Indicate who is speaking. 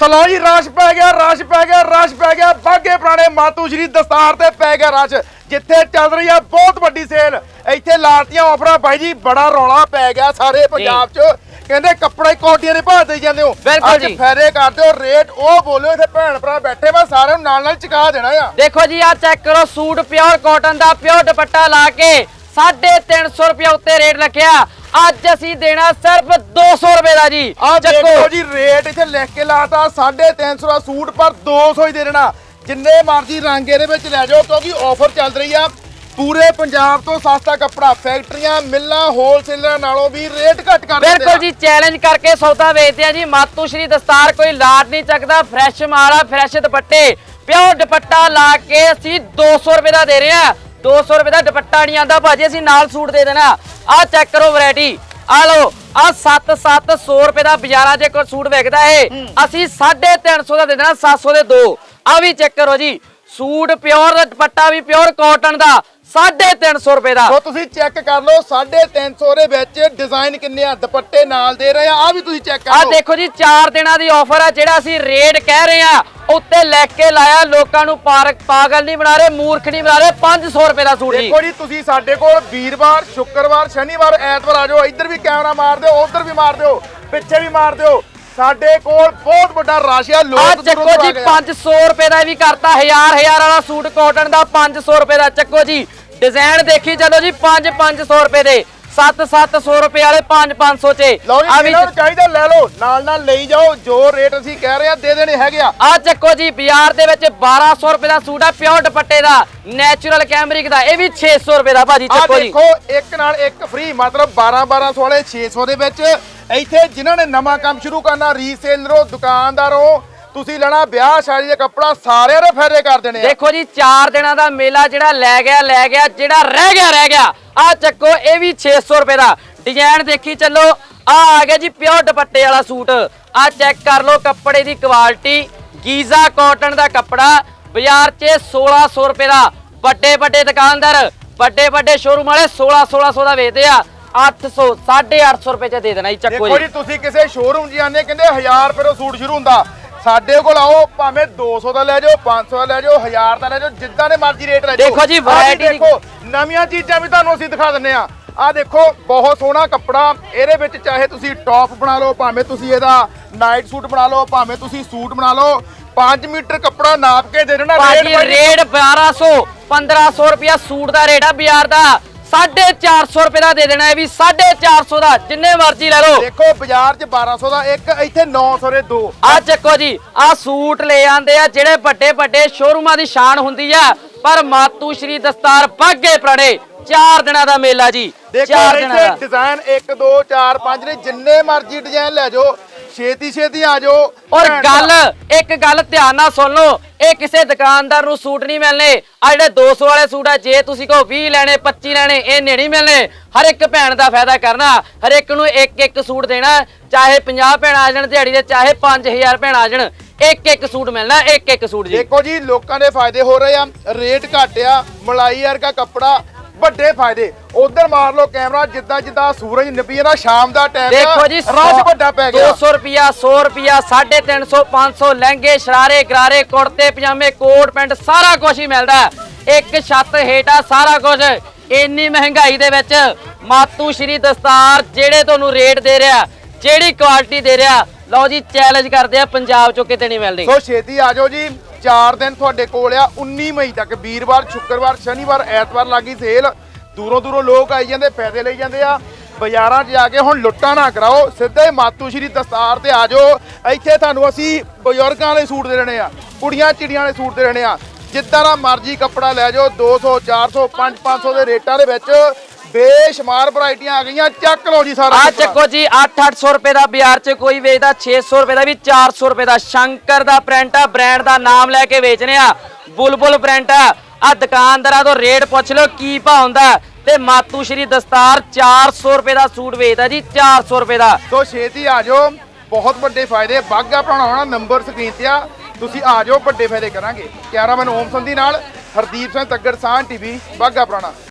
Speaker 1: ਚਲੋ ਜੀ ਰਸ਼ ਪੈ ਗਿਆ ਰਸ਼ ਪੈ ਗਿਆ ਰਸ਼ ਪੈ ਗਿਆ। ਬਾਗੇ ਪੁਰਾਣੇ ਮਾਤੂ ਸ਼੍ਰੀ ਦਸਤਾਰ ਤੇ ਪੈ ਗਿਆ ਰਸ਼ ਜਿੱਥੇ ਚੱਲ ਰਹੀ ਆ ਬਹੁਤ ਵੱਡੀ ਸੇਲ ਇੱਥੇ ਲਾਤੀਆਂ ਆਫਰਾਂ ਬਾਈ ਜੀ ਬੜਾ ਰੌਲਾ ਪੈ ਗਿਆ ਸਾਰੇ ਪੰਜਾਬ 'ਚ। ਕਹਿੰਦੇ ਕੱਪੜਾ ਹੀ ਕੋਟੀਆਂ ਦੇ ਭਾਅ ਦੇਈ ਜਾਂਦੇ ਹੋ।
Speaker 2: ਬਿਲਕੁਲ ਜੀ।
Speaker 1: ਫਾਇਦੇ ਕਰਦੇ ਹੋ ਰੇਟ ਉਹ ਬੋਲਿਓ ਇੱਥੇ ਭੈਣ ਭਰਾ ਬੈਠੇ ਮੈਂ ਸਾਰਿਆਂ ਨੂੰ ਨਾਲ ਨਾਲ ਚੁਕਾ ਦੇਣਾ ਆ।
Speaker 2: ਦੇਖੋ ਜੀ ਆ ਚੈੱਕ ਕਰੋ ਸੂਟ ਪਿਓਰ ਕਾਟਨ ਦਾ ਪਿਓਰ ਦੁਪੱਟਾ ਲਾ ਕੇ 350 ਰੁਪਏ ਉੱਤੇ ਰੇਟ ਰੱਖਿਆ। ਅੱਜ ਅਸੀਂ ਦੇਣਾ ਸਿਰਫ 200 ਰੁਪਏ ਦਾ ਜੀ।
Speaker 1: ਆ
Speaker 2: ਚੱਕੋ।
Speaker 1: ਦੇਖੋ ਜੀ ਰੇਟ ਇੱਥੇ ਲਿਖ ਕੇ ਲਾਤਾ 350 ਦਾ ਸੂਟ ਪਰ 200 ਹੀ ਦੇ ਦੇਣਾ। ਜਿੰਨੇ ਮਰਜ਼ੀ ਰੰਗ ਇਹਦੇ ਵਿੱਚ ਲੈ ਜਾਓ ਕਿਉਂਕਿ ਆਫਰ ਚੱਲ ਰਹੀ ਆ। ਪੂਰੇ ਪੰਜਾਬ ਤੋਂ ਸਸਤਾ ਕੱਪੜਾ ਫੈਕਟਰੀਆਂ ਮਿੱਲਾਂ ਹੋਲਸੇਲਰਾਂ ਨਾਲੋਂ ਵੀ ਰੇਟ ਘੱਟ ਕਰ ਦਿੰਦੇ
Speaker 2: ਬਿਲਕੁਲ ਜੀ ਚੈਲੰਜ ਕਰਕੇ ਸੌਦਾ ਵੇਚਦੇ ਆ ਜੀ। ਮਾਤੂ ਸ਼੍ਰੀ ਦਸਤਾਰ ਕੋਈ ਲਾਟ ਨਹੀਂ ਚੱਕਦਾ। ਫਰੈਸ਼ ਮਾਲ ਆ ਫਰੈਸ਼ ਦੁਪੱਟੇ ਪਿਓਰ ਦੁਪੱਟਾ ਲਾ ਕੇ ਅਸੀਂ 200 ਰੁਪਏ ਦਾ ਦੇ ਰਹੇ ਆ। 200 ਰੁਪਏ ਦਾ ਦੁਪੱਟਾ ਨਹੀਂ ਆਂਦਾ ਭਾਜੀ ਅਸੀਂ ਨਾਲ ਸੂਟ ਦੇ ਦੇਣਾ। ਆ ਚੈੱਕ ਕਰੋ ਵੈਰਾਈਟੀ ਆ ਲਓ ਆ 7-700 ਰੁਪਏ ਦਾ ਬਾਜ਼ਾਰਾਂ 'ਚ ਕੋਈ ਸੂਟ ਵਿਕਦਾ ਏ ਅਸੀਂ 350 ਦਾ ਦੇ ਦੇਣਾ 700 ਦੇ ਦੋ। ਆ ਵੀ ਚੈੱਕ ਕਰੋ ਜੀ ਸੂਟ ਪਿਓਰ ਦਾ ਦੁਪੱਟਾ ਵੀ ਪਿਓਰ ਕਾਟਨ ਦਾ 350 ਰੁਪਏ ਦਾ।
Speaker 1: ਸੋ ਤੁਸੀਂ ਚੈੱਕ ਕਰ ਲਓ 350 ਦੇ ਵਿੱਚ ਡਿਜ਼ਾਈਨ ਕਿੰਨੇ ਆ ਦੁਪੱਟੇ ਨਾਲ ਦੇ ਰਹੇ ਆ ਆ ਵੀ ਤੁਸੀਂ ਚੈੱਕ ਕਰ
Speaker 2: ਆ ਦੇਖੋ ਜੀ 4 ਦਿਨਾਂ ਦੀ ਆਫਰ ਆ ਜਿਹੜਾ ਅਸੀਂ ਰੇਟ ਕਹਿ ਰਹੇ ਆ ਉੱਤੇ ਲਿਖ ਕੇ ਲਾਇਆ। ਲੋਕਾਂ ਨੂੰ ਪਾਰਕ ਪਾਗਲ ਨਹੀਂ ਬਣਾ ਰਹੇ ਮੂਰਖ ਨਹੀਂ ਬਣਾ ਰਹੇ। 500 ਰੁਪਏ ਦਾ ਸੂਟ ਜੀ।
Speaker 1: ਦੇਖੋ ਜੀ ਤੁਸੀਂ ਸਾਡੇ ਕੋਲ ਵੀਰਵਾਰ ਸ਼ੁੱਕਰਵਾਰ ਸ਼ਨੀਵਾਰ ਐਤਵਾਰ ਆ ਜਾਓ। ਇੱਧਰ ਵੀ ਕੈਮਰਾ ਮਾਰ ਦਿਓ ਉੱਧਰ ਵੀ ਮਾਰ ਦਿਓ ਪਿੱਛੇ ਵੀ ਮਾਰ ਦਿਓ। ਸਾਡੇ ਕੋਲ ਬਹੁਤ ਵੱਡਾ ਰਸ਼ ਆ
Speaker 2: ਆ
Speaker 1: ਲੋਕ
Speaker 2: ਚੱਕੋ ਜੀ
Speaker 1: ਗਏ ਆ।
Speaker 2: 500 ਰੁਪਏ ਦਾ ਵੀ ਕਰਤਾ। ਹਜ਼ਾਰ ਹਜ਼ਾਰ ਵਾਲਾ ਸੂਟ ਕਾਟਨ ਦਾ 500 ਰੁਪਏ ਦਾ ਚੱਕੋ ਜੀ। ਡਿਜ਼ਾਈਨ ਦੇਖੀ ਚੱਲੋ ਜੀ 5 500 ਰੁਪਏ ਦੇ। 7 700 ਰੁਪਏ ਵਾਲੇ 5 500 ਚ।
Speaker 1: ਲਓ ਜੀ
Speaker 2: ਆ ਵੀ
Speaker 1: ਜਿਹਨਾਂ ਨੂੰ ਚਾਹੀਦਾ ਲੈ ਲਓ ਨਾਲ ਨਾਲ ਲਈ ਜਾਓ ਜੋ ਰੇਟ ਅਸੀਂ ਕਹਿ ਰਹੇ ਆ ਦੇ ਦੇਣੇ ਹੈਗੇ ਆ।
Speaker 2: ਆ ਚੱਕੋ ਜੀ ਬਾਜ਼ਾਰ ਦੇ ਵਿੱਚ 1200 ਰੁਪਏ ਦਾ ਸੂਟ ਆ ਪਿਓਰ ਦੁਪੱਟੇ ਦਾ ਨੈਚੁਰਲ ਕੈਮਰਿਕ ਦਾ ਇਹ ਵੀ 600 ਰੁਪਏ ਦਾ ਭਾਜੀ ਚੱਕੋ ਜੀ।
Speaker 1: ਦੇਖੋ ਇੱਕ ਨਾਲ ਇੱਕ ਫ੍ਰੀ ਮਤਲਬ 12 1200 ਵਾਲੇ 600 ਦੇ ਵਿੱਚ। ਇੱਥੇ ਜਿਨ੍ਹਾਂ ਨੇ ਨਵਾਂ ਕੰਮ ਸ਼ੁਰੂ ਕਰਨਾ ਰੀਸੇਲਰੋ ਦੁਕਾਨਦਾਰੋ ਤੁਸੀਂ ਲੈਣਾ ਵਿਆਹ ਸ਼ਾਦੀ ਦਾ ਕੱਪੜਾ ਸਾਰਿਆਂ ਦੇ ਫਾਇਦੇ ਕਰ ਦੇਣੇ ਆ।
Speaker 2: ਦੇਖੋ ਜੀ 4 ਦਿਨਾਂ ਦਾ ਮੇਲਾ ਜਿਹੜਾ ਲੈ ਗਿਆ ਲੈ ਗਿਆ ਜਿਹੜਾ ਰਹਿ ਗਿਆ ਰਹਿ ਗਿਆ। ਆ ਚੱਕੋ ਇਹ ਵੀ 600 ਰੁਪਏ ਦਾ। ਡਿਜ਼ਾਈਨ ਦੇਖੀ ਚੱਲੋ। ਆ ਆ ਗਿਆ ਜੀ ਪਿਓਰ ਦੁਪੱਟੇ ਵਾਲਾ ਸੂਟ। ਆ ਚੈੱਕ ਕਰ ਲਓ ਕੱਪੜੇ ਦੀ ਕੁਆਲਿਟੀ। ਗੀਜ਼ਾ ਕਾਟਨ ਦਾ ਕੱਪੜਾ। ਬਾਜ਼ਾਰ 'ਚ 1600 ਰੁਪਏ ਦਾ। ਵੱਡੇ ਵੱਡੇ ਦੁਕਾਨਦਾਰ ਵੱਡੇ ਵੱਡੇ ਸ਼ੋਰੂਮ ਵਾਲੇ 16 1600 ਦਾ ਵੇਚਦੇ ਆ। 800 850 ਰੁਪਏ 'ਚ ਦੇ ਦੇਣਾ ਜੀ ਚੱਕੋ
Speaker 1: ਦੇਖੋ ਜੀ। ਤੁਸੀਂ ਕਿਸੇ ਸ਼ੋਰੂਮ 'ਚ ਜਾਂਦੇ ਕਹਿੰਦੇ 1000 ਰੁਪਏ ਦਾ ਸੂਟ ਸ਼ੁਰੂ ਹੁੰਦਾ। ਸਾਡੇ ਕੋਲ ਆਓ ਭਾਵੇਂ 200 ਦਾ ਲੈ ਜਾਓ 500 ਦਾ ਲੈ ਜਾਓ 1000 ਦਾ ਲੈ ਜਾਓ ਜਿੱਦਾਂ ਦੇ ਮਰਜ਼ੀ ਰੇਟ ਲੈ ਜਾਓ।
Speaker 2: ਦੇਖੋ ਜੀ,
Speaker 1: ਆਹ ਵੀ
Speaker 2: variety ਦੀ-
Speaker 1: ਦੇਖੋ ਨਵੀਆਂ ਚੀਜ਼ਾਂ ਵੀ ਤੁਹਾਨੂੰ ਅਸੀਂ ਦਿਖਾ ਦਿੰਨੇ ਆ ਆ ਦੇਖੋ ਬਹੁਤ ਸੋਹਣਾ ਕੱਪੜਾ। ਇਹਦੇ ਵਿੱਚ ਚਾਹੇ ਤੁਸੀਂ ਟੌਪ ਬਣਾ ਲਓ ਭਾਵੇਂ ਤੁਸੀਂ ਇਹਦਾ ਨਾਈਟ ਸੂਟ ਬਣਾ ਲਓ ਭਾਵੇਂ ਤੁਸੀਂ ਸੂਟ ਬਣਾ ਲਓ 5 ਮੀਟਰ ਕੱਪੜਾ ਨਾਪ ਕੇ ਦੇ ਦੇਣਾ
Speaker 2: ਭਾਜੀ ਰੇਟ 1200 1500 ਰੁਪਿਆ ਸੂਟ ਦਾ ਰੇਟ ਆ ਬਾਜ਼ਾਰ ਦਾ। 450 ਰੁਪਏ ਦਾ ਦੇ ਦੇਣਾ ਇਹ ਵੀ 450 ਦਾ ਜਿੰਨੇ ਮਰਜ਼ੀ ਲੈ ਲਓ।
Speaker 1: ਦੇਖੋ ਬਾਜ਼ਾਰ 'ਚ 1200 ਦਾ ਇੱਕ ਇੱਥੇ 900 ਦੇ ਦੋ।
Speaker 2: ਆ ਚੱਕੋ ਜੀ ਆ ਸੂਟ ਲੈ ਆਂਦੇ ਆ ਜਿਹੜੇ ਵੱਡੇ ਵੱਡੇ ਸ਼ੋਰੂਮਾਂ ਦੀ ਸ਼ਾਨ ਹੁੰਦੀ ਆ। ਪਰ ਮਾਤੂ ਸ਼੍ਰੀ ਦਸਤਾਰ ਬਾਗੇ ਪ੍ਰਣੇ 4 ਦਿਨਾਂ ਦਾ ਮੇਲਾ ਜੀ 4 ਦਿਨਾਂ ਦਾ।
Speaker 1: ਡਿਜ਼ਾਈਨ 1 2 4 5 ਨੇ ਜਿੰਨੇ ਮਰਜ਼ੀ ਡਿਜ਼ਾਈਨ ਲੈ ਜਾਓ ਛੇਤੀ ਛੇਤੀ ਆ ਜਾਓ।
Speaker 2: ਔਰ ਗੱਲ। ਇੱਕ ਗੱਲ ਧਿਆਨ ਨਾਲ ਸੁਣ ਲਓ ਇਹ ਕਿਸੇ ਦੁਕਾਨਦਾਰ ਨੂੰ ਸੂਟ ਨਹੀਂ ਮਿਲਨੇ ਆ ਜਿਹੜੇ 200 ਵਾਲੇ ਸੂਟ ਆ ਜੇ ਤੁਸੀਂ ਕਹੋ 20 ਲੈਣੇ 25 ਲੈਣੇ ਇਹ ਨਹੀਂ ਮਿਲਨੇ ਹਰ ਇੱਕ ਭੈਣ ਦਾ ਫਾਇਦਾ ਕਰਨਾ ਹਰ ਇੱਕ ਨੂੰ ਇੱਕ ਇੱਕ ਸੂਟ ਦੇਣਾ ਚਾਹੇ 50 ਭੈਣ ਆ ਜਾਣ ਦਿਹਾੜੀ ਦੇ ਚਾਹੇ 5000 ਭੈਣ ਆ ਜਾਣ। ਇੱਕ ਇੱਕ ਸੂਟ ਮਿਲਣਾ ਇੱਕ ਇੱਕ ਸੂਟ ਜੀ।
Speaker 1: ਦੇਖੋ ਜੀ ਲੋਕਾਂ ਦੇ ਫਾਇਦੇ ਹੋ ਰਹੇ ਆ ਰੇਟ ਘੱਟ ਆ ਮਲਾਈ ਵਰਗਾ ਕੱਪੜਾ ਵੱਡੇ ਫਾਇਦੇ। ਉਧਰ ਮਾਰ ਲਓ ਕੈਮਰਾ ਜਿੱਦਾਂ ਜਿੱਦਾਂ ਸੂਰਜ ਨਿਪੀ ਨਾ ਸ਼ਾਮ ਦਾ ਟਾਈਮ
Speaker 2: ਦੇਖੋ ਜੀ
Speaker 1: ਰਸ਼ ਵੱਡਾ ਪੈ ਗਿਆ।
Speaker 2: 200 ਰੁਪਿਆ 100 ਰੁਪਿਆ 350 500 ਲਹਿੰਗੇ ਸ਼ਰਾਰੇ ਗਰਾਰੇ ਕੁੜਤੇ ਪਜਾਮੇ ਕੋਟ ਪੈਂਟ ਸਾਰਾ ਕੁਝ ਹੀ ਮਿਲਦਾ। ਇੱਕ ਛੱਤ ਹੇਠਾਂ ਸਾਰਾ ਕੁਝ ਇੰਨੀ ਮਹਿੰਗਾਈ ਦੇ ਵਿੱਚ ਮਾਤੂ ਸ਼੍ਰੀ ਦਸਤਾਰ ਜਿਹੜੇ ਤੁਹਾਨੂੰ ਰੇਟ ਦੇ ਰਿਹਾ ਜਿਹੜੀ ਕੁਆਲਿਟੀ ਦੇ ਰਿਹਾ ਲਓ ਜੀ ਚੈਲੰਜ ਕਰਦੇ ਆ, ਪੰਜਾਬ ਚੋਂ ਕਿਤੇ ਨਹੀਂ ਮਿਲਦੀ
Speaker 1: ਸੋ ਛੇਤੀ ਆ ਜਾਓ ਜੀ 4 ਦਿਨ ਤੁਹਾਡੇ ਕੋਲ ਆ 19 ਮਈ ਤੱਕ, ਵੀਰਵਾਰ, ਸ਼ੁੱਕਰਵਾਰ, ਸ਼ਨੀਵਾਰ, ਐਤਵਾਰ ਲੱਗੀ ਸੇਲ। ਦੂਰੋਂ ਦੂਰੋਂ ਲੋਕ ਆਈ ਜਾਂਦੇ ਫਾਇਦੇ ਲਈ ਜਾਂਦੇ ਆ। ਬਾਜ਼ਾਰਾਂ 'ਚ ਜਾ ਕੇ ਹੁਣ ਲੁੱਟਾਂ ਨਾ ਕਰਾਓ, ਸਿੱਧੇ ਮਾਤੂ ਸ਼੍ਰੀ ਦਸਤਾਰ ਤੇ ਆ ਜਾਓ। ਇੱਥੇ ਤੁਹਾਨੂੰ ਅਸੀਂ ਬਜ਼ੁਰਗਾਂ ਵਾਲੇ ਸੂਟ ਦੇ ਦੇਣੇ ਆ, ਕੁੜੀਆਂ ਚਿੜੀਆਂ ਵਾਲੇ ਸੂਟ ਦੇ ਦੇਣੇ ਆ। ਜਿੱਦਾਂ ਦਾ ਮਰਜ਼ੀ ਕੱਪੜਾ ਲੈ ਜਾਓ 200 400 5 500 ਦੇ ਰੇਟਾਂ ਦੇ ਵਿੱਚ ਬੇਸ਼ੁਮਾਰ ਵੈਰਾਈਟੀਆਂ ਆ ਗਈਆਂ। ਚੱਕ ਲਓ ਜੀ ਸਾਰਾ
Speaker 2: ਆ। ਚੱਕੋ ਜੀ 8-800 ਰੁਪਏ ਦਾ ਬਾਜ਼ਾਰ 'ਚ ਕੋਈ ਵੇਚਦਾ 600 ਰੁਪਏ ਦਾ ਵੀ 400 ਰੁਪਏ ਦਾ। ਸ਼ੰਕਰ ਦਾ ਪ੍ਰਿੰਟ ਆ ਬ੍ਰਾਂਡ ਦਾ ਨਾਮ ਲੈ ਕੇ ਵੇਚਨੇ ਆ। ਬੁਲਬੁਲ ਪ੍ਰਿੰਟ ਆ। ਆ ਦੁਕਾਨਦਾਰਾਂ ਤੋਂ ਰੇਟ ਪੁੱਛ ਲਓ ਕੀ ਭਾਅ ਹੁੰਦਾ? ਤੇ ਮਾਤੂ ਸ਼੍ਰੀ ਦਸਤਾਰ 400 ਰੁਪਏ ਦਾ ਸੂਟ ਵੇਚਦਾ ਜੀ 400 ਰੁਪਏ ਦਾ।
Speaker 1: ਸੋ ਛੇਤੀ ਆ ਜਾਓ। ਬਹੁਤ ਵੱਡੇ ਫਾਇਦੇ। ਬਾਗਾ ਬਣਾਉਣਾ ਨੰਬਰ ਸਕਰੀਨ ਤੇ ਆ। ਤੁਸੀਂ ਆ ਜਾਓ ਵੱਡੇ ਫਾਇਦੇ ਕਰਾਂਗੇ। ਕੈਮਰਾਮੈਨ ਓਮ ਸੰਧੀ ਨਾਲ ਹਰਦੀਪ ਸਿੰਘ ਤੱਗੜ ਸਾਹ ਟੀਵੀ ਬਾਗਾ ਪੁਰਾਣਾ